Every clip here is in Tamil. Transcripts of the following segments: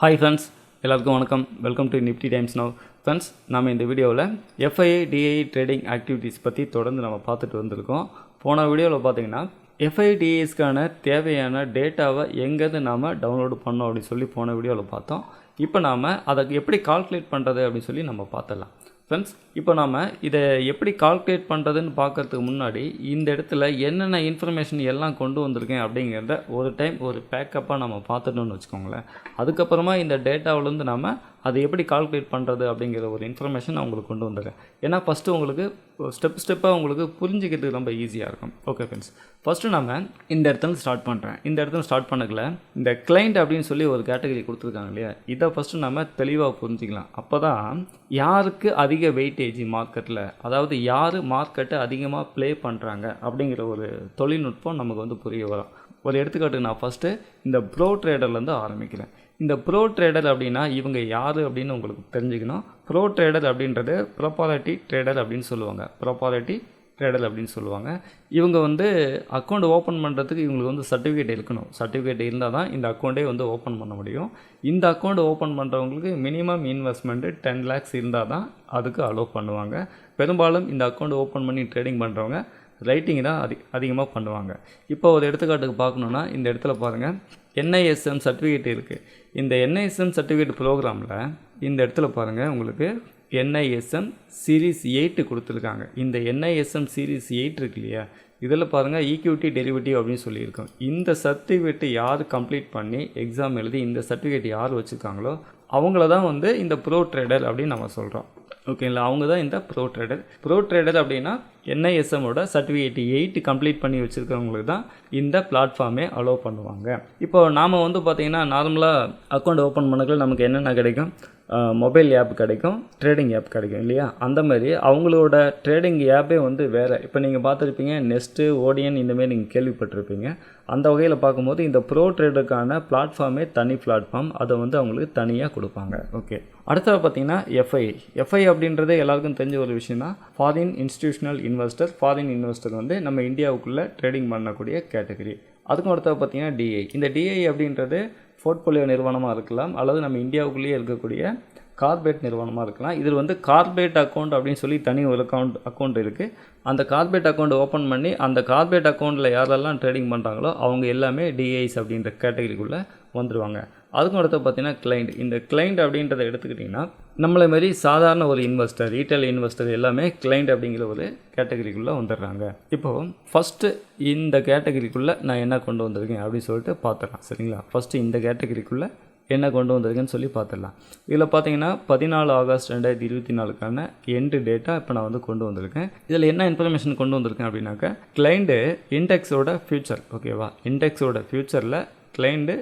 ஹாய் ஃப்ரெண்ட்ஸ் எல்லாருக்கும் வணக்கம். Welcome to Nifty Times Now friends நம்ம இந்த வீடியோவில் எஃப்ஐஏ டிஐ ட்ரேடிங் ஆக்டிவிட்டீஸ் பற்றி தொடர்ந்து நம்ம பார்த்துட்டு வந்திருக்கோம். போன வீடியோவில் பார்த்தீங்கன்னா எஃப்ஐடிஏஸ்க்கான தேவையான டேட்டாவை எங்கேருந்து நாம் டவுன்லோடு பண்ணோம் அப்படின்னு சொல்லி போன வீடியோவில் பார்த்தோம். இப்போ நாம் அதை எப்படி கால்குலேட் பண்ணுறது அப்படின்னு சொல்லி நம்ம பார்த்துடலாம். ஃப்ரெண்ட்ஸ் இப்போ நாம் இதை எப்படி கால்குலேட் பண்ணுறதுன்னு பார்க்கறதுக்கு முன்னாடி இந்த இடத்துல என்னென்ன இன்ஃபர்மேஷன் எல்லாம் கொண்டு வந்திருக்கேன் அப்படிங்கிறத ஒரு டைம் ஒரு பேக்கப்பாக நம்ம பார்த்துட்டோம்னு வச்சுக்கோங்களேன். அதுக்கப்புறமா இந்த டேட்டாவிலேருந்து நாம் அதை எப்படி கால்குலேட் பண்ணுறது அப்படிங்கிற ஒரு இன்ஃபர்மேஷன் நான் உங்களுக்கு கொண்டு வந்துடுறேன் ஏன்னா ஃபஸ்ட்டு உங்களுக்கு ஸ்டெப் ஸ்டெப்பாக உங்களுக்கு புரிஞ்சுக்கிறதுக்கு ரொம்ப ஈஸியாக இருக்கும். ஓகே ஃப்ரெண்ட்ஸ் ஃபஸ்ட்டு நம்ம இந்த இடத்துல ஸ்டார்ட் பண்ணுறேன் இந்த இடத்துல ஸ்டார்ட் பண்ணக்கல இந்த கிளைண்ட் அப்படின்னு சொல்லி ஒரு கேட்டகரி கொடுத்துருக்காங்க இல்லையா? இதை ஃபஸ்ட்டு நம்ம தெளிவாக புரிஞ்சிக்கலாம். அப்போ தான் யாருக்கு அதிக வெயிட்டேஜ் மார்க்கெட்டில் அதாவது யார் மார்க்கெட்டை அதிகமாக ப்ளே பண்ணுறாங்க அப்படிங்கிற ஒரு தொழில்நுட்பம் நமக்கு வந்து புரிய வரும். ஒரு எடுத்துக்காட்டுக்கு நான் ஃபஸ்ட்டு இந்த ப்ரோ ட்ரேடர்லேருந்து ஆரம்பிக்கிறேன். இந்த ப்ரோ ட்ரேடர் அப்படின்னா இவங்க யார் அப்படின்னு உங்களுக்கு தெரிஞ்சுக்கணும். ப்ரோ ட்ரேடர் அப்படின்றது ப்ரொபாலிட்டி ட்ரேடர் அப்படின்னு சொல்லுவாங்க. ப்ரொபாலிட்டி ட்ரேடர் அப்படின்னு சொல்லுவாங்க. இவங்க வந்து அக்கௌண்ட் ஓப்பன் பண்ணுறதுக்கு இவங்களுக்கு வந்து சர்டிஃபிகேட் இருக்கணும். சர்டிஃபிகேட் இருந்தால் தான் இந்த அக்கௌண்ட்டே வந்து ஓப்பன் பண்ண முடியும். இந்த அக்கௌண்ட் ஓப்பன் பண்ணுறவங்களுக்கு மினிமம் இன்வெஸ்ட்மெண்ட்டு டென் லேக்ஸ் இருந்தால் தான் அதுக்கு அலோவ் பண்ணுவாங்க. பெரும்பாலும் இந்த அக்கௌண்ட் ஓப்பன் பண்ணி ட்ரேடிங் பண்ணுறவங்க ரைட்டிங் தான் அதி அதிகமாக பண்ணுவாங்க. இப்போ ஒரு எடுத்துக்காட்டுக்கு பார்க்கணுன்னா இந்த இடத்துல பாருங்கள் என்ஐஎஸ்எம் சர்டிஃபிகேட் இருக்குது இந்த என்ஐஎஸ்எம் சர்டிஃபிகேட் ப்ரோக்ராமில் இந்த இடத்துல பாருங்கள் உங்களுக்கு என்ஐஎஸ்எம் சீரீஸ் எயிட்டு கொடுத்துருக்காங்க. இந்த என்ஐஎஸ்எம் சீரீஸ் எயிட் இருக்கு இல்லையா? இதில் பாருங்கள் ஈக்விட்டி டெரிவேட்டிவ் அப்படின்னு சொல்லியிருக்கோம். இந்த சர்டிஃபிகேட்டு யார் கம்ப்ளீட் பண்ணி எக்ஸாம் எழுதி இந்த சர்டிஃபிகேட் யார் வச்சுருக்காங்களோ அவங்கள தான் வந்து இந்த ப்ரோ ட்ரேடர் அப்படின்னு நம்ம சொல்கிறோம் ஓகேங்களா அவங்க தான் இந்த ப்ரோ ட்ரேடர் ப்ரோ ட்ரேடர் அப்படின்னா என்ஐஎஸ்எம்மோட சர்டிஃபிகேட் எயிட் கம்ப்ளீட் பண்ணி வச்சுருக்கவங்களுக்கு தான் இந்த பிளாட்ஃபார்மே அலோவ் பண்ணுவாங்க. இப்போ நாம் வந்து பார்த்திங்கன்னா நார்மலாக அக்கௌண்ட் ஓப்பன் பண்ணக்குள்ள நமக்கு என்னென்ன கிடைக்கும்? மொபைல் ஆப் கிடைக்கும் ட்ரேடிங் ஆப் கிடைக்கும் இல்லையா? அந்த மாதிரி அவங்களோட ட்ரேடிங் ஆப்பே வந்து வேறு. இப்போ நீங்கள் பார்த்துருப்பீங்க நெஸ்ட்டு ஓடியன் இந்தமாரி நீங்கள் கேள்விப்பட்டிருப்பீங்க. அந்த வகையில் பார்க்கும்போது இந்த ப்ரோ ட்ரேடருக்கான பிளாட்ஃபார்மே தனி பிளாட்ஃபார்ம் அதை வந்து அவங்களுக்கு தனியாக கொடுப்பாங்க. ஓகே அடுத்தது பார்த்தீங்கன்னா எஃப்ஐ எஃப்ஐ அப்படின்றது எல்லாருக்கும் தெரிஞ்ச ஒரு விஷயம் தான் foreign institutional investor foreign investor வந்து நம்ம இந்தியாவுக்குள்ளே ட்ரேடிங் பண்ணக்கூடிய கேட்டகரி அதுக்கும் அடுத்தது பார்த்தீங்கன்னா டிஐ இந்த டிஐ அப்படின்றது போர்ட்ஃபோலியோ நிறுவனமாக இருக்கலாம் அல்லது நம்ம இந்தியாவுக்குள்ளேயே இருக்கக்கூடிய கார்பரேட் நிறுவனமாக இருக்கலாம். இதில் வந்து கார்பரேட் அக்கௌண்ட் அப்படின்னு சொல்லி தனி ஒரு அக்கௌண்ட் அக்கௌண்ட் இருக்குது அந்த கார்பரேட் அக்கௌண்ட் ஓப்பன் பண்ணி அந்த கார்பரேட் அக்கௌண்ட்டில் யாரெல்லாம் ட்ரேடிங் பண்ணுறாங்களோ அவங்க எல்லாமே டிஐஸ் அப்படின்ற கேட்டகரிக்குள்ளே வந்துடுவாங்க அதுக்கும் அடுத்து பார்த்தீங்கன்னா கிளைண்ட் இந்த கிளைண்ட் அப்படின்றத எடுத்துக்கிட்டிங்கன்னா நம்மளை மாதிரி சாதாரண ஒரு இன்வெஸ்டர் ரீட்டைல் இன்வெஸ்டர் எல்லாமே கிளைண்ட் அப்படிங்கிற ஒரு கேட்டகரிக்குள்ளே வந்துடுறாங்க. இப்போது ஃபஸ்ட்டு இந்த கேட்டகரிக்குள்ளே நான் என்ன கொண்டு வந்திருக்கேன் அப்படின்னு சொல்லிட்டு பார்த்துடலாம் சரிங்களா? ஃபஸ்ட்டு இந்த கேட்டகரிக்குள்ளே என்ன கொண்டு வந்திருக்குன்னு சொல்லி பார்த்துடலாம். இதில் பார்த்தீங்கன்னா பதினாலு ஆகஸ்ட் ரெண்டாயிரத்தி இருபத்தி நாலுக்கான எண்டு டேட்டா இப்போ நான் வந்து கொண்டு வந்திருக்கேன். இதில் என்ன இன்ஃபர்மேஷன் கொண்டு வந்திருக்கேன் அப்படின்னாக்கா கிளைண்ட்டு இண்டெக்ஸோட ஃபியூச்சர் ஓகேவா இண்டெக்ஸோட ஃபியூச்சரில் கிளைண்ட்டு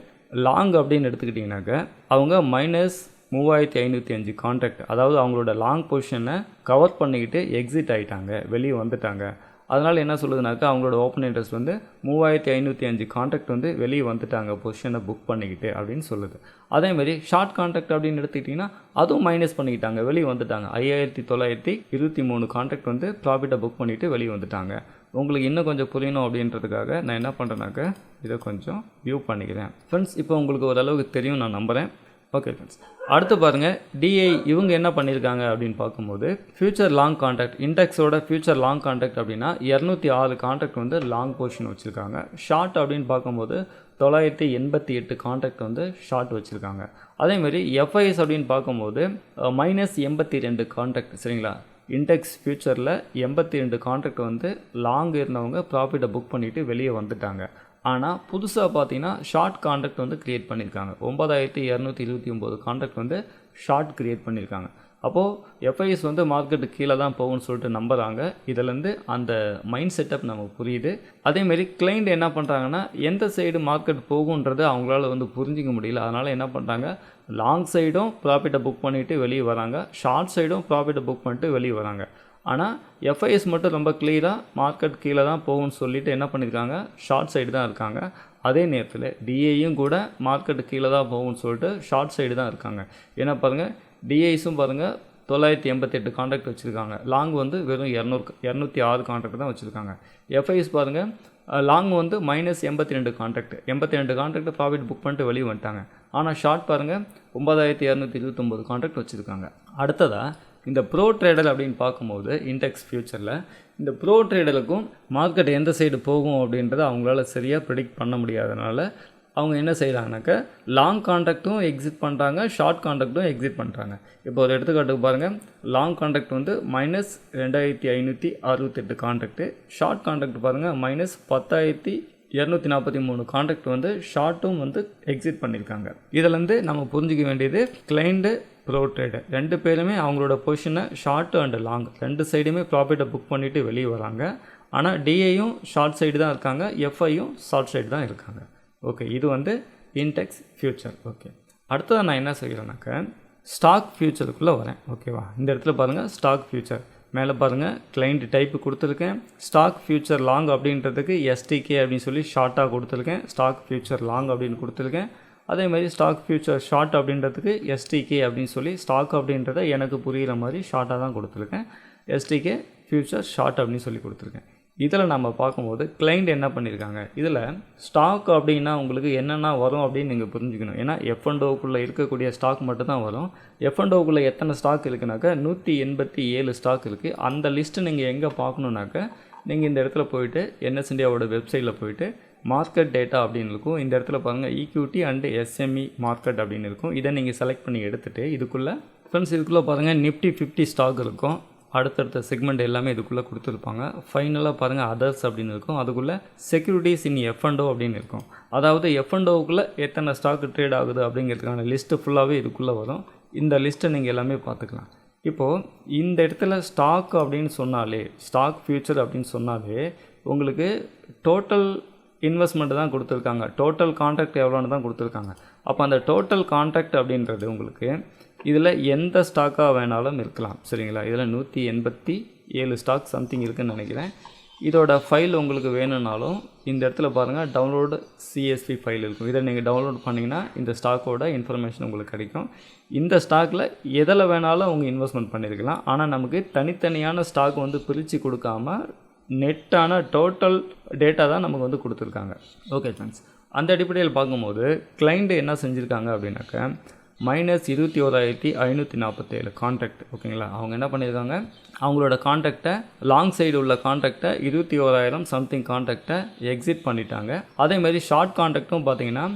லாங் அப்படின்னு எடுத்துக்கிட்டிங்கனாக்கா அவங்க மைனஸ் மூவாயிரத்தி ஐநூற்றி அஞ்சு கான்ட்ராக்ட் அதாவது அவங்களோட லாங் பொசிஷனை கவர் பண்ணிக்கிட்டு எக்ஸிட் ஆகிட்டாங்க வெளியே வந்துட்டாங்க. அதனால் என்ன சொல்லுதுனாக்கா அவங்களோட ஓப்பன் இன்ட்ரெஸ்ட் வந்து மூவாயிரத்தி ஐநூற்றி அஞ்சு கான்ட்ராக்ட் வந்து வெளியே வந்துட்டாங்க பொசிஷனை புக் பண்ணிக்கிட்டு அப்படின்னு சொல்லுது. அதேமாதிரி ஷார்ட் கான்ட்ராக்ட் அப்படின்னு எடுத்துக்கிட்டிங்கன்னா அதுவும் மைனஸ் பண்ணிக்கிட்டாங்க வெளியே வந்துட்டாங்க. ஐயாயிரத்தி தொள்ளாயிரத்தி இருபத்தி மூணு கான்ட்ராக்ட் வந்து ப்ராஃபிட்டை புக் பண்ணிவிட்டு வெளியே வந்துட்டாங்க. உங்களுக்கு இன்னும் கொஞ்சம் புரியணும் அப்படின்றதுக்காக நான் என்ன பண்ணுறேனாக்க இதை கொஞ்சம் வியூ பண்ணிக்கிறேன். ஃப்ரெண்ட்ஸ் இப்போ உங்களுக்கு ஓரளவுக்கு தெரியும் நான் நம்புகிறேன் ஓகே ஃப்ரெண்ட்ஸ் அடுத்து பாருங்கள் டிஐ இவங்க என்ன பண்ணியிருக்காங்க அப்படின்னு பார்க்கும்போது ஃபியூச்சர் லாங் கான்ட்ராக்ட் இண்டெக்ஸோட ஃபியூச்சர் லாங் கான்ட்ராக்ட் அப்படின்னா இரநூத்தி ஆறு கான்ட்ராக்ட் வந்து லாங் போர்ஷன் வச்சுருக்காங்க. ஷார்ட் அப்படின்னு பார்க்கும்போது தொள்ளாயிரத்தி எண்பத்தி எட்டு கான்ட்ராக்ட் வந்து ஷார்ட் வச்சுருக்காங்க. அதேமாதிரி எஃப்ஐஎஸ் அப்படின்னு பார்க்கும்போது மைனஸ் எண்பத்தி ரெண்டு கான்ட்ராக்ட் சரிங்களா? இண்டெக்ஸ் ஃபியூச்சரில் எண்பத்தி ரெண்டு கான்ட்ராக்ட் வந்து லாங் இருந்தவங்க ப்ராஃபிட்டை புக் பண்ணிவிட்டு வெளியே வந்துட்டாங்க. ஆனால் புதுசாக பார்த்தீங்கன்னா ஷார்ட் கான்ட்ராக்ட் வந்து க்ரியேட் பண்ணியிருக்காங்க ஒம்பதாயிரத்தி இரநூத்தி இருபத்தி ஒம்பது கான்ட்ராக்ட் வந்து ஷார்ட் க்ரியேட் பண்ணியிருக்காங்க அப்போது எஃப்ஐஎஸ் வந்து மார்க்கெட்டு கீழே தான் போகும்னு சொல்லிட்டு நம்புகிறாங்க இதிலேருந்து அந்த மைண்ட் செட்டப் நமக்கு புரியுது. அதேமாரி கிளைண்ட் என்ன பண்ணுறாங்கன்னா எந்த சைடு மார்க்கெட் போகுன்றதை அவங்களால வந்து புரிஞ்சிக்க முடியல. அதனால் என்ன பண்ணுறாங்க லாங் சைடும் ப்ராஃபிட்டை புக் பண்ணிவிட்டு வெளியே வராங்க. ஷார்ட் சைடும் ப்ராஃபிட்டை புக் பண்ணிட்டு வெளியே வராங்க. ஆனால் எஃப்ஐஎஸ் மட்டும் ரொம்ப கிளியராக மார்க்கெட் கீழே தான் போகும்னு சொல்லிட்டு என்ன பண்ணியிருக்காங்க ஷார்ட் சைடு தான் இருக்காங்க. அதே நேரத்தில் டிஏயும் கூட மார்க்கெட்டு கீழே தான் போகும்னு சொல்லிட்டு ஷார்ட் சைடு தான் இருக்காங்க. ஏன்னா பாருங்கள் டிஐஸும் பாருங்கள் தொள்ளாயிரத்தி எண்பத்தெட்டு கான்ட்ராக்ட் வச்சுருக்காங்க. லாங் வந்து வெறும் இரநூறு இரநூத்தி ஆறு கான்ட்ராக்ட் தான் வச்சுருக்காங்க. எஃப்ஐஎஸ் பாருங்கள் லாங் வந்து மைனஸ் எண்பத்தி ரெண்டு கான்ட்ராக்ட் எண்பத்தி ரெண்டு கான்ட்ராக்ட் ப்ராஃபிட் புக் பண்ணிட்டு வெளியே வந்துட்டாங்க. ஆனால் ஷார்ட் பாருங்கள் ஒன்பதாயிரத்தி இரநூத்தி இருபத்தொம்போது கான்ட்ராக்ட் வச்சுருக்காங்க. அடுத்ததாக இந்த ப்ரோ ட்ரேடர் அப்படின்னு பார்க்கும்போது இன்டெக்ஸ் ஃப்யூச்சரில் இந்த ப்ரோ ட்ரேடருக்கும் மார்க்கெட் எந்த சைடு போகும் அப்படின்றத அவங்களால சரியாக ப்ரிடிக்ட் பண்ண முடியாதனால அவங்க என்ன செய்கிறாங்கனாக்கா லாங் கான்ட்ராக்ட்டும் எக்ஸிட் பண்ணுறாங்க ஷார்ட் கான்ட்ராக்ட்டும் எக்ஸிட் பண்ணுறாங்க இப்போ ஒரு எடுத்துக்காட்டுக்கு பாருங்கள் லாங் கான்ட்ராக்ட் வந்து மைனஸ் ரெண்டாயிரத்தி ஐநூற்றி அறுபத்தெட்டு கான்ட்ராக்ட்டு ஷார்ட் கான்ட்ராக்ட் பாருங்கள் மைனஸ் பத்தாயிரத்தி இரநூத்தி நாற்பத்தி மூணு கான்ட்ராக்ட் வந்து ஷார்ட்டும் வந்து எக்ஸிட் பண்ணியிருக்காங்க இதுலேருந்து நம்ம புரிஞ்சிக்க வேண்டியது கிளைண்ட்டு ப்ரோ ட்ரேடர் ரெண்டு பேருமே அவங்களோட பொசிஷனை ஷார்ட் அண்ட் லாங் ரெண்டு சைடுமே ப்ராஃபிட்டை புக் பண்ணிவிட்டு வெளியே வராங்க. ஆனால் டிஏயும் ஷார்ட் சைடு தான் இருக்காங்க எஃப்ஐயும் ஷார்ட் சைடு தான் இருக்காங்க. ஓகே இது வந்து இன்டெக்ஸ் ஃபியூச்சர் ஓகே அடுத்தது நான் என்ன செய்கிறேன்னாக்க ஸ்டாக் ஃபியூச்சருக்குள்ளே வரேன். ஓகேவா இந்த இடத்துல பாருங்கள் ஸ்டாக் ஃபியூச்சர் மேலே பாருங்கள் கிளைண்ட் டைப்பு கொடுத்துருக்கேன். ஸ்டாக் ஃபியூச்சர் லாங் அப்படின்றதுக்கு எஸ்டிகே அப்படின்னு சொல்லி ஷார்ட்டாக கொடுத்துருக்கேன். ஸ்டாக் ஃபியூச்சர் லாங் அப்படின்னு கொடுத்துருக்கேன். அதே மாதிரி ஸ்டாக் ஃபியூச்சர் ஷார்ட் அப்படின்றதுக்கு எஸ்டிகே அப்படின்னு சொல்லி ஸ்டாக் அப்படின்றத எனக்கு புரிகிற மாதிரி ஷார்ட்டாக தான் கொடுத்துருக்கேன். எஸ்டிகே ஃபியூச்சர் ஷார்ட் அப்படின்னு சொல்லி கொடுத்துருக்கேன். இதில் நம்ம பார்க்கும்போது கிளைண்ட் என்ன பண்ணியிருக்காங்க? இதில் ஸ்டாக் அப்படின்னா உங்களுக்கு என்னென்ன வரும் அப்படின்னு நீங்கள் புரிஞ்சுக்கணும். ஏன்னா எஃப் அண்ட் ஓக்குள்ளே இருக்கக்கூடிய ஸ்டாக் மட்டும்தான் வரும். எஃப் அண்ட் ஓக்குள்ளே எத்தனை ஸ்டாக் இருக்குனாக்கா நூற்றி எண்பத்தி ஏழு ஸ்டாக் இருக்குது அந்த லிஸ்ட்டு நீங்கள் எங்கே பார்க்கணுன்னாக்கா நீங்கள் இந்த இடத்துல போயிட்டு என்எஸ் இந்தியாவோட வெப்சைட்டில் போயிட்டு மார்க்கெட் டேட்டா அப்படின்னு இருக்கும். இந்த இடத்துல பாருங்கள் ஈக்யூட்டி அண்டு எஸ்எம்இ மார்க்கெட் அப்படின்னு இருக்கும். இதை நீங்கள் செலக்ட் பண்ணி எடுத்துகிட்டு இதுக்குள்ளே ஃப்ரெண்ட்ஸ் இதுக்குள்ளே பாருங்கள் நிஃப்டி ஃபிஃப்டி ஸ்டாக் இருக்கும். அடுத்தடுத்த செக்மெண்ட் எல்லாமே இதுக்குள்ளே கொடுத்துருப்பாங்க. ஃபைனலாக பாருங்கள் அதர்ஸ் அப்படின்னு இருக்கும். அதுக்குள்ளே செக்யூரிட்டிஸ் இன் எஃப் அண்டோ அப்படின்னு இருக்கும். அதாவது எஃப்என்டோவுக்குள்ளே எத்தனை ஸ்டாக் ட்ரேட் ஆகுது அப்படிங்கிறதுக்கான லிஸ்ட்டு ஃபுல்லாகவே இதுக்குள்ளே வரும். இந்த லிஸ்ட்டை நீங்கள் எல்லாமே பார்த்துக்கலாம். இப்போது இந்த இடத்துல ஸ்டாக் அப்படின்னு சொன்னாலே ஸ்டாக் ஃபியூச்சர் அப்படின்னு சொன்னாலே உங்களுக்கு டோட்டல் இன்வெஸ்ட்மெண்ட் தான் கொடுத்துருக்காங்க. டோட்டல் கான்ட்ராக்ட் எவ்வளோன்னு தான் கொடுத்துருக்காங்க. அப்போ அந்த டோட்டல் கான்ட்ராக்ட் அப்படின்றது உங்களுக்கு இதில் எந்த ஸ்டாக்காக வேணாலும் இருக்கலாம் சரிங்களா? இதில் நூற்றி எண்பத்தி ஏழு ஸ்டாக் சம்திங் இருக்குதுன்னு நினைக்கிறேன். இதோட ஃபைல் உங்களுக்கு வேணும்னாலும் இந்த இடத்துல பாருங்கள் டவுன்லோடு சிஎஸ்பி ஃபைல் இருக்கும். இதை நீங்கள் டவுன்லோட் பண்ணிங்கன்னா இந்த ஸ்டாக்கோட இன்ஃபர்மேஷன் உங்களுக்கு கிடைக்கும். இந்த ஸ்டாக்கில் எதில் வேணாலும் அவங்க இன்வெஸ்ட்மெண்ட் பண்ணியிருக்கலாம் ஆனால் நமக்கு தனித்தனியான ஸ்டாக் வந்து பிரித்து கொடுக்காம நெட்டான டோட்டல் டேட்டா தான் நமக்கு வந்து கொடுத்துருக்காங்க. ஓகே ஃப்ரெண்ட்ஸ் அந்த அடிப்படையில் பார்க்கும்போது கிளைண்ட்டு என்ன செஞ்சுருக்காங்க அப்படின்னாக்க மைனஸ் இருபத்தி ஓராயிரத்தி ஐநூற்றி நாற்பத்தேழு கான்ட்ராக்ட் ஓகேங்களா அவங்க என்ன பண்ணியிருக்காங்க? அவங்களோட கான்ட்ராக்டை லாங் சைடு உள்ள கான்ட்ராக்டை இருபத்தி ஓராயிரம் சம்திங் கான்ட்ராக்டை எக்ஸிட் பண்ணிட்டாங்க. அதேமாதிரி ஷார்ட் கான்ட்ராக்டும் பார்த்தீங்கன்னா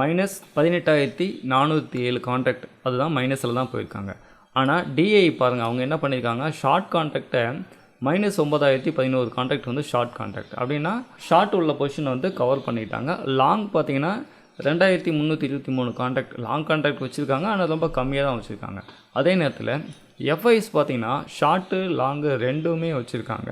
மைனஸ் பதினெட்டாயிரத்தி நானூற்றி ஏழு கான்ட்ராக்ட் அதுதான் மைனஸில் தான் போயிருக்காங்க. ஆனால் டிஐ பாருங்கள் அவங்க என்ன பண்ணியிருக்காங்க? ஷார்ட் கான்ட்ராக்டை மைனஸ் ஒம்பதாயிரத்தி பதினோரு கான்ட்ராக்ட் வந்து ஷார்ட் கான்ட்ராக்ட் அப்படின்னா ஷார்ட் உள்ள பொசிஷனை வந்து கவர் பண்ணிட்டாங்க. லாங் பார்த்தீங்கன்னா ரெண்டாயிரத்தி முந்நூற்றி இருபத்தி மூணு கான்ட்ராக்ட் லாங் கான்ட்ராக்ட் வச்சுருக்காங்க ஆனால் ரொம்ப கம்மியாக தான் வச்சுருக்காங்க. அதே நேரத்தில் எஃப்ஐஸ் பார்த்தீங்கன்னா ஷார்ட்டு லாங்கு ரெண்டுமே வச்சுருக்காங்க.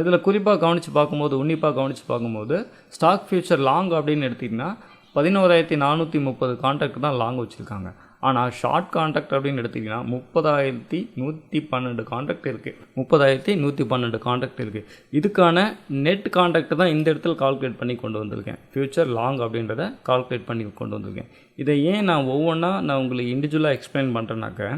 இதில் குறிப்பாக கவனித்து பார்க்கும்போது உன்னிப்பாக கவனித்து பார்க்கும்போது ஸ்டாக் ஃபியூச்சர் லாங் அப்படின்னு எடுத்திங்கன்னா பதினோராயிரத்தி நானூற்றி முப்பது கான்ட்ராக்ட் தான் லாங் வச்சுருக்காங்க. ஆனால் ஷார்ட் கான்ட்ராக்ட் அப்படின்னு எடுத்திங்கன்னா முப்பதாயிரத்தி நூற்றி பன்னெண்டு கான்ட்ராக்ட் இருக்குது முப்பதாயிரத்தி நூற்றி பன்னெண்டு கான்ட்ராக்ட் இருக்குது இதுக்கான நெட் கான்ட்ராக்ட் தான் இந்த இடத்துல கால்குலேட் பண்ணி கொண்டு வந்திருக்கேன். ஃப்யூச்சர் லாங் அப்படின்றத கால்குலேட் பண்ணி கொண்டு வந்திருக்கேன். இதை ஏன் நான் ஒவ்வொன்றா நான் உங்களுக்கு இண்டிவிஜுவலாக எக்ஸ்பிளைன் பண்ணுறேனாக்க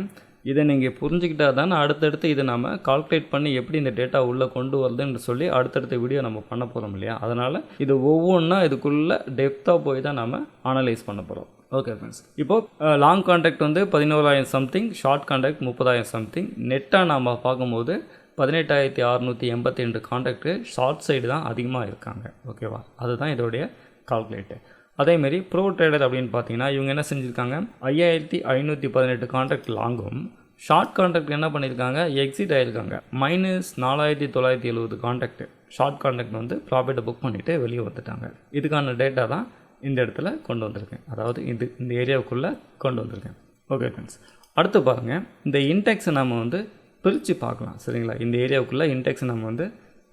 இதை நீங்கள் புரிஞ்சுக்கிட்டால் தானே அடுத்தடுத்து இதை நம்ம கால்குலேட் பண்ணி எப்படி இந்த டேட்டா உள்ளே கொண்டு வருதுன்னு சொல்லி அடுத்தடுத்த வீடியோ நம்ம பண்ண போகிறோம் இல்லையா? அதனால் இது ஒவ்வொன்றா இதுக்குள்ளே டெப்த்தாக போய் தான் நம்ம அனலைஸ் பண்ண போகிறோம் ஓகே ஃப்ரெண்ட்ஸ் இப்போது லாங் கான்ட்ராக்ட் வந்து பதினோராயிரம் சம்திங் ஷார்ட் கான்ட்ராக்ட் முப்பதாயிரம் சம்திங் நெட்டாக நாம் பார்க்கும்போது பதினெட்டாயிரத்தி அறநூற்றி எண்பத்தி ரெண்டு கான்ட்ராக்டு ஷார்ட் சைடு தான் அதிகமாக இருக்காங்க. ஓகேவா அதுதான் இதோடைய கால்குலேட்டு அதேமாரி ப்ரோ ட்ரேடர் அப்படின்னு பார்த்தீங்கன்னா இவங்க என்ன செஞ்சுருக்காங்க? ஐயாயிரத்தி ஐநூற்றி பதினெட்டு கான்ட்ராக்ட் லாங்கும். ஷார்ட் கான்ட்ராக்ட் என்ன பண்ணியிருக்காங்க எக்ஸிட் ஆகிருக்காங்க மைனஸ் நாலாயிரத்தி தொள்ளாயிரத்தி எழுபது கான்ட்ராக்ட் ஷார்ட் கான்ட்ராக்ட் வந்து ப்ராஃபிட்டை புக் பண்ணிவிட்டு வெளியே வந்துட்டாங்க. இதுக்கான டேட்டா தான் இந்த இடத்துல கொண்டு வந்திருக்கேன். அதாவது இது இந்த ஏரியாவுக்குள்ளே கொண்டு வந்திருக்கேன். ஓகே ஃப்ரெண்ட்ஸ் அடுத்து பாருங்கள் இந்த இன்டெக்ஸை நம்ம வந்து பிரித்து பார்க்கலாம். சரிங்களா? இந்த ஏரியாவுக்குள்ளே இன்டெக்ஸை நம்ம வந்து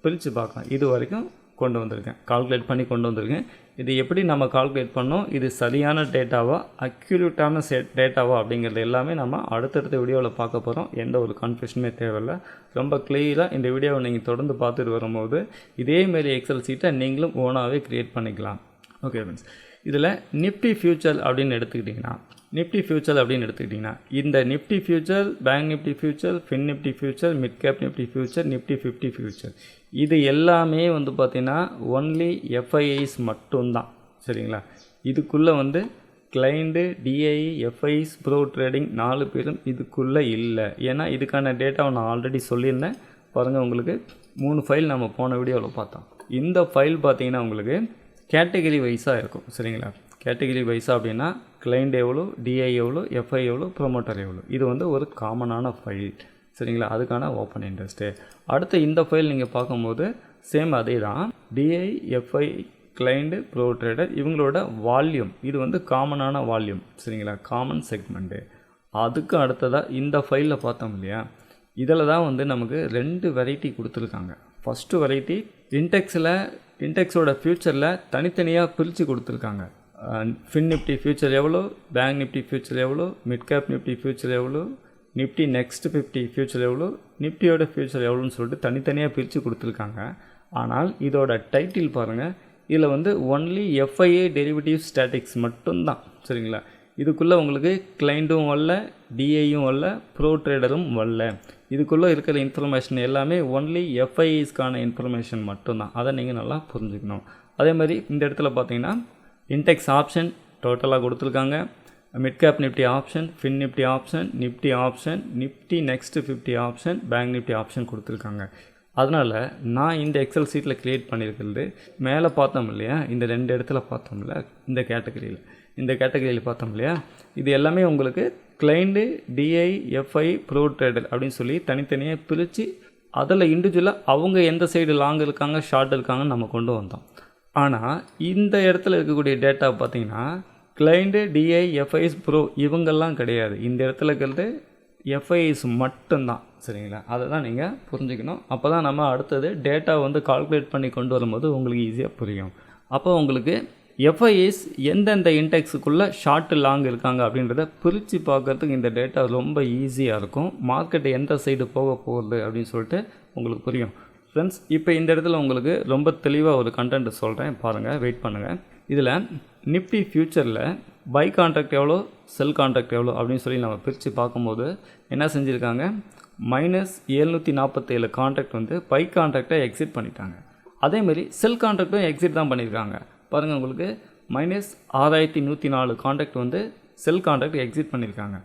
பிரித்து பார்க்கலாம். இது வரைக்கும் கொண்டு வந்திருக்கேன். கால்குலேட் பண்ணி கொண்டு வந்திருக்கேன். இது எப்படி நம்ம கால்குலேட் பண்ணோம்? இது சரியான டேட்டாவா அக்யூரேட்டான சே டேட்டாவா அப்படிங்கிறது எல்லாமே நம்ம அடுத்தடுத்த வீடியோவில் பார்க்க போகிறோம் எந்த ஒரு கன்ஃபியூஷனுமே தேவையில்லை. ரொம்ப கிளியராக இந்த வீடியோவை நீங்கள் தொடர்ந்து பார்த்துட்டு வரும்போது இதேமாரி எக்ஸல் சீட்டை நீங்களும் ஓனாகவே க்ரியேட் பண்ணிக்கலாம். ஓகே ஃப்ரெண்ட்ஸ் இதில் நிஃப்டி ஃபியூச்சர் அப்படின்னு எடுத்துக்கிட்டிங்கன்னா நிஃப்டி ஃபியூச்சர் அப்படின்னு எடுத்துக்கிட்டிங்கன்னா இந்த Nifty future bank Nifty future fin Nifty future mid cap Nifty future Nifty fifty future இது எல்லாமே வந்து பார்த்திங்கன்னா ஒன்லி எஃப்ஐஐஸ் மட்டும்தான். சரிங்களா? இதுக்குள்ளே வந்து client DI FIs pro trading நாலு பேரும் இதுக்குள்ளே இல்லை. ஏன்னா இதுக்கான டேட்டாவை நான் ஆல்ரெடி சொல்லியிருந்தேன். பாருங்கள் உங்களுக்கு மூணு ஃபைல் நம்ம போன வீடியோவில் பார்த்தோம். இந்த ஃபைல் பார்த்தீங்கன்னா உங்களுக்கு கேட்டகரி வைஸாக இருக்கும் சரிங்களா? கேட்டகரி வைஸாக அப்படின்னா கிளைண்ட் எவ்வளோ டிஐ எவ்வளோ எஃப்ஐ எவ்வளோ ப்ரொமோட்டர் எவ்வளோ. இது வந்து ஒரு காமனான ஃபைல் சரிங்களா? அதுக்கான ஓப்பன் இன்ட்ரெஸ்ட்டு அடுத்து இந்த ஃபைல் நீங்கள் பார்க்கும்போது சேம் அதே தான் DI FI client pro trader இவங்களோட வால்யூம் இது வந்து காமனான வால்யூம் சரிங்களா? காமன் செக்மெண்ட்டு அதுக்கு அடுத்ததாக இந்த ஃபைலில் பார்த்தோம் இல்லையா? இதில் தான் வந்து நமக்கு ரெண்டு வெரைட்டி கொடுத்துருக்காங்க. ஃபஸ்ட்டு வெரைட்டி இன்டெக்ஸில் இன்டெக்ஸோட ஃப்யூச்சரில் தனித்தனியாக பிரித்து கொடுத்துருக்காங்க. ஃபின் நிஃப்டி ஃபியூச்சர் எவ்வளோ பேங்க் நிஃப்டி ஃபியூச்சர் எவ்வளோ மிட் கேப் நிஃப்டி ஃபியூச்சர் எவ்வளோ நிஃப்டி நெக்ஸ்ட் ஃபிஃப்டி ஃபியூச்சர் எவ்வளோ நிஃப்டியோட ஃபியூச்சர் எவ்வளோன்னு சொல்லிட்டு தனித்தனியாக பிரித்து கொடுத்துருக்காங்க. ஆனால் இதோட டைட்டில் பாருங்கள் இதில் வந்து ஒன்லி எஃப்ஐஏ டெரிவேட்டிவ் ஸ்டாட்டிக்ஸ் மட்டும்தான். சரிங்களா? இதுக்குள்ளே உங்களுக்கு கிளைண்ட்டும் வரல டிஐயும் வரல ப்ரோ ட்ரேடரும் வரல. இதுக்குள்ளே இருக்கிற இன்ஃபர்மேஷன் எல்லாமே ஒன்லி எஃப்ஐஸ்க்கான இன்ஃபர்மேஷன் மட்டும்தான். அதை நீங்கள் நல்லா புரிஞ்சுக்கணும். அதே மாதிரி இந்த இடத்துல பார்த்தீங்கன்னா இன்டெக்ஸ் ஆப்ஷன் டோட்டலாக கொடுத்துருக்காங்க. Mid cap Nifty option fin Nifty option Nifty option Nifty next fifty option bank Nifty option கொடுத்துருக்காங்க. அதனால் நான் இந்த எக்ஸல் சீட்டில் க்ரியேட் பண்ணியிருக்கிறது மேலே பார்த்தோம் இல்லையா? இந்த ரெண்டு இடத்துல பார்த்தோம்ல இந்த கேட்டகரியில் இந்த கேட்டகரியில் பார்த்தோம் இல்லையா? இது எல்லாமே உங்களுக்கு client DI FI pro trader அப்படின்னு சொல்லி தனித்தனியாக பிரித்து அதில் இண்டிவிஜுவலாக அவங்க எந்த சைடு லாங் இருக்காங்க ஷார்ட் இருக்காங்கன்னு நம்ம கொண்டு வந்தோம். ஆனால் இந்த இடத்துல இருக்கக்கூடிய டேட்டா பார்த்தீங்கன்னா கிளைண்டு டிஐ எஃப்ஐஎஸ் ப்ரோ இவங்கெல்லாம் கிடையாது. இந்த இடத்துல இருக்கிறது எஃப்ஐஎஸ் மட்டும்தான் சரிங்களா? அதை தான் நீங்கள் புரிஞ்சுக்கணும். அப்போ தான் நம்ம அடுத்தது டேட்டா வந்து கால்குலேட் பண்ணி கொண்டு வரும்போது உங்களுக்கு ஈஸியாக புரியும். அப்போ உங்களுக்கு எஃப்ஐஎஸ் எந்தெந்த இன்டெக்ஸுக்குள்ளே ஷார்ட்டு லாங் இருக்காங்க அப்படின்றத பிரித்து பார்க்குறதுக்கு இந்த டேட்டா ரொம்ப ஈஸியாக இருக்கும். மார்க்கெட் எந்த சைடு போக போகுது அப்படின்னு சொல்லிட்டு உங்களுக்கு புரியும். ஃப்ரெண்ட்ஸ் இப்போ இந்த இடத்துல உங்களுக்கு ரொம்ப தெளிவாக ஒரு கண்டென்ட் சொல்கிறேன் பாருங்கள் வெயிட் பண்ணுங்கள் இதில் நிஃப்டி ஃப்யூச்சரில் பை கான்ட்ராக்ட் எவ்வளோ செல் கான்ட்ராக்ட் எவ்வளோ அப்படின்னு சொல்லி நம்ம பிரித்து பார்க்கும்போது என்ன செஞ்சுருக்காங்க? மைனஸ் ஏழ்நூற்றி நாற்பத்தேழு கான்ட்ராக்ட் வந்து பை கான்ட்ராக்டை எக்ஸிட் பண்ணிட்டாங்க. அதேமாரி செல் கான்ட்ராக்டும் எக்ஸிட் தான் பண்ணியிருக்காங்க பாருங்கள் உங்களுக்கு மைனஸ் ஆறாயிரத்தி நூற்றி நாலு காண்டாக்ட் வந்து செல் காண்டாக்ட் எக்ஸிட் பண்ணியிருக்காங்க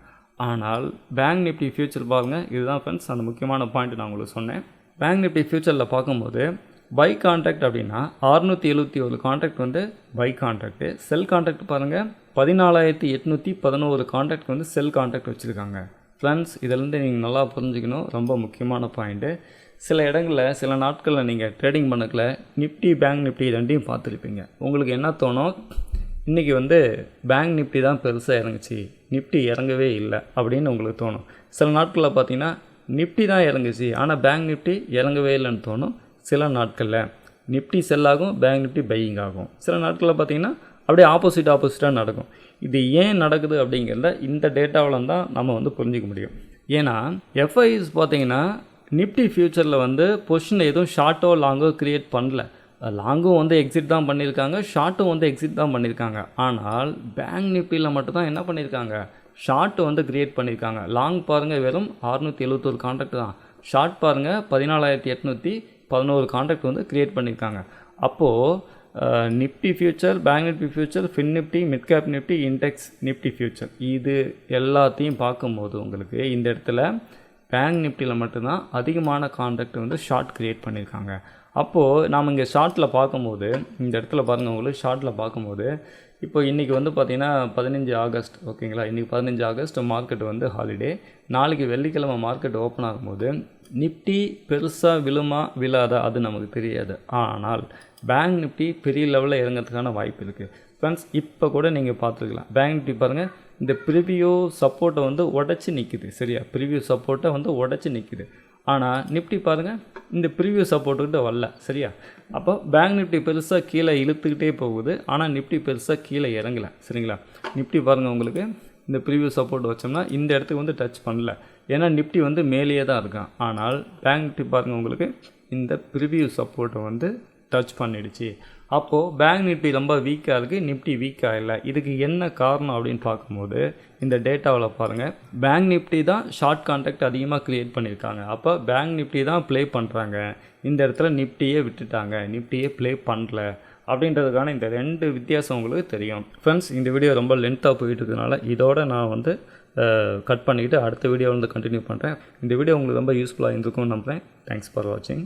ஆனால் பேங்க் நிஃப்டி ஃபியூச்சர் பாருங்கள் இதுதான் ஃப்ரெண்ட்ஸ் அந்த முக்கியமான பாயிண்ட் நான் உங்களுக்கு சொன்னேன். பேங்க் நிஃப்டி ஃபியூச்சரில் பார்க்கும்போது பை கான்ட்ராக்ட் அப்படின்னா அறுநூற்றி எழுபத்தி ஒரு கான்ட்ராக்ட் வந்து பை கான்ட்ராக்ட்டு செல் கான்ட்ராக்ட் பாருங்கள் பதினாலாயிரத்தி எட்நூற்றி பதினோரு கான்ட்ராக்ட் வந்து செல் கான்ட்ராக்ட் வச்சுருக்காங்க. ஃப்ரெண்ட்ஸ் இதிலேருந்து நீங்கள் நல்லா புரிஞ்சுக்கணும் ரொம்ப முக்கியமான பாயிண்ட்டு சில இடங்களில் சில நாட்களில் நீங்கள் ட்ரேடிங் பண்ணக்கில் நிஃப்டி பேங்க் நிஃப்டி ரெண்டையும் பார்த்துருப்பீங்க. உங்களுக்கு என்ன தோணும்? இன்றைக்கி வந்து பேங்க் நிஃப்டி தான் பெருசாக இறங்குச்சு. நிஃப்டி இறங்கவே இல்லை அப்படின்னு உங்களுக்கு தோணும். சில நாட்களில் பார்த்தீங்கன்னா நிஃப்டி தான் இறங்குச்சு. ஆனால் பேங்க் நிஃப்டி இறங்கவே இல்லைன்னு தோணும். சில நாட்களில் நிஃப்டி செல்லாகும் பேங்க் நிஃப்டி பையிங் ஆகும். சில நாட்களில் பார்த்தீங்கன்னா அப்படியே ஆப்போசிட் ஆப்போசிட்டாக நடக்கும். இது ஏன் நடக்குது அப்படிங்கிறத இந்த டேட்டாவில் தான் நம்ம வந்து புரிஞ்சிக்க முடியும். ஏன்னா எஃப்ஐஸ் பார்த்தீங்கன்னா நிஃப்டி ஃபியூச்சரில் வந்து பொசிஷன் எதுவும் ஷார்ட்டோ லாங்கோ க்ரியேட் பண்ணல. லாங்கும் வந்து எக்ஸிட் தான் பண்ணியிருக்காங்க ஷார்ட்டும் வந்து எக்ஸிட் தான் பண்ணியிருக்காங்க. ஆனால் பேங்க் நிஃப்டியில் மட்டும்தான் என்ன பண்ணியிருக்காங்க? ஷார்ட் வந்து க்ரியேட் பண்ணியிருக்காங்க. லாங் பாருங்கள் வெறும் அறுநூற்றி எழுபத்தொரு கான்ட்ராக்ட் தான். ஷார்ட் பாருங்கள் பதினாலாயிரத்தி எட்நூற்றி பதினோரு கான்ட்ராக்ட் வந்து க்ரியேட் பண்ணியிருக்காங்க. அப்போது Nifty future bank Nifty future fin Nifty mid cap Nifty index Nifty future இது எல்லாத்தையும் பார்க்கும்போது உங்களுக்கு இந்த இடத்துல பேங்க் நிஃப்டியில் மட்டும்தான் அதிகமான கான்ட்ராக்ட் வந்து ஷார்ட் க்ரியேட் பண்ணியிருக்காங்க அப்போது நாம் இங்கே ஷார்ட்டில் பார்க்கும்போது இந்த இடத்துல பாருங்கள் உங்களுக்கு ஷார்ட்டில் பார்க்கும்போது இப்போ இன்றைக்கி வந்து பார்த்திங்கன்னா பதினஞ்சு ஆகஸ்ட் ஓகேங்களா இன்றைக்கி பதினஞ்சு ஆகஸ்ட் மார்க்கெட் வந்து ஹாலிடே நாளைக்கு வெள்ளிக்கிழமை மார்க்கெட் ஓப்பன் ஆகும்போது நிஃப்டி பெருசாக விழுமா விழாதா அது நமக்கு தெரியாது. ஆனால் பேங்க் நிஃப்டி பெரிய லெவலில் இறங்கிறதுக்கான வாய்ப்பு இருக்குது ஃப்ரெண்ட்ஸ் இப்போ கூட நீங்கள் பார்த்துருக்கலாம். பேங்க் நிஃப்டி பாருங்கள் இந்த ப்ரிவியூ சப்போர்ட்டை வந்து உடச்சி நிற்கிது சரியா? ப்ரிவியூ சப்போர்ட்டை வந்து உடச்சி நிற்கிது ஆனால் நிஃப்டி பாருங்கள் இந்த ப்ரிவியூ சப்போர்ட்டுக்கிட்ட வரல. சரியா? அப்போ பேங்க் நிஃப்டி பெருசாக கீழே இழுத்துக்கிட்டே போகுது. ஆனால் நிஃப்டி பெருசாக கீழே இறங்கலை. சரிங்களா? நிஃப்டி பாருங்கள் உங்களுக்கு இந்த ப்ரிவியூ சப்போர்ட் வச்சோம்னா இந்த இடத்துக்கு வந்து டச் பண்ணல. ஏன்னா நிப்டி வந்து மேலேயே தான் இருக்கான். ஆனால் பேங்க் நிப்டி பாருங்கள் உங்களுக்கு இந்த ப்ரிவியூ சப்போர்ட்டை வந்து டச் பண்ணிடுச்சு. அப்போது பேங்க் நிப்டி ரொம்ப வீக்காக இருக்குது நிப்டி வீக்காக இல்லை. இதுக்கு என்ன காரணம் அப்படின்னு பார்க்கும்போது இந்த டேட்டாவில் பாருங்கள் பேங்க் நிப்டி தான் ஷார்ட் கான்டாக்ட் அதிகமாக க்ரியேட் பண்ணியிருக்காங்க. அப்போ பேங்க் நிப்டி தான் ப்ளே பண்ணுறாங்க இந்த இடத்துல நிப்டியே விட்டுட்டாங்க. நிப்டியே ப்ளே பண்ணல. அப்படின்றதுக்கான இந்த ரெண்டு வித்தியாசம் உங்களுக்கு தெரியும். ஃப்ரெண்ட்ஸ் இந்த வீடியோ ரொம்ப லென்த்தாக போயிட்டு இருக்கிறதுனால இதோட நான் வந்து கட் பண்ணிக்கிட்டு அடுத்த வீடியோ வந்து கண்டினியூ பண்ணுறேன் இந்த வீடியோ உங்களுக்கு ரொம்ப யூஸ்ஃபுல்லாக இருந்திருக்கும்னு நம்புகிறேன் தேங்க்ஸ் ஃபார் வாட்சிங்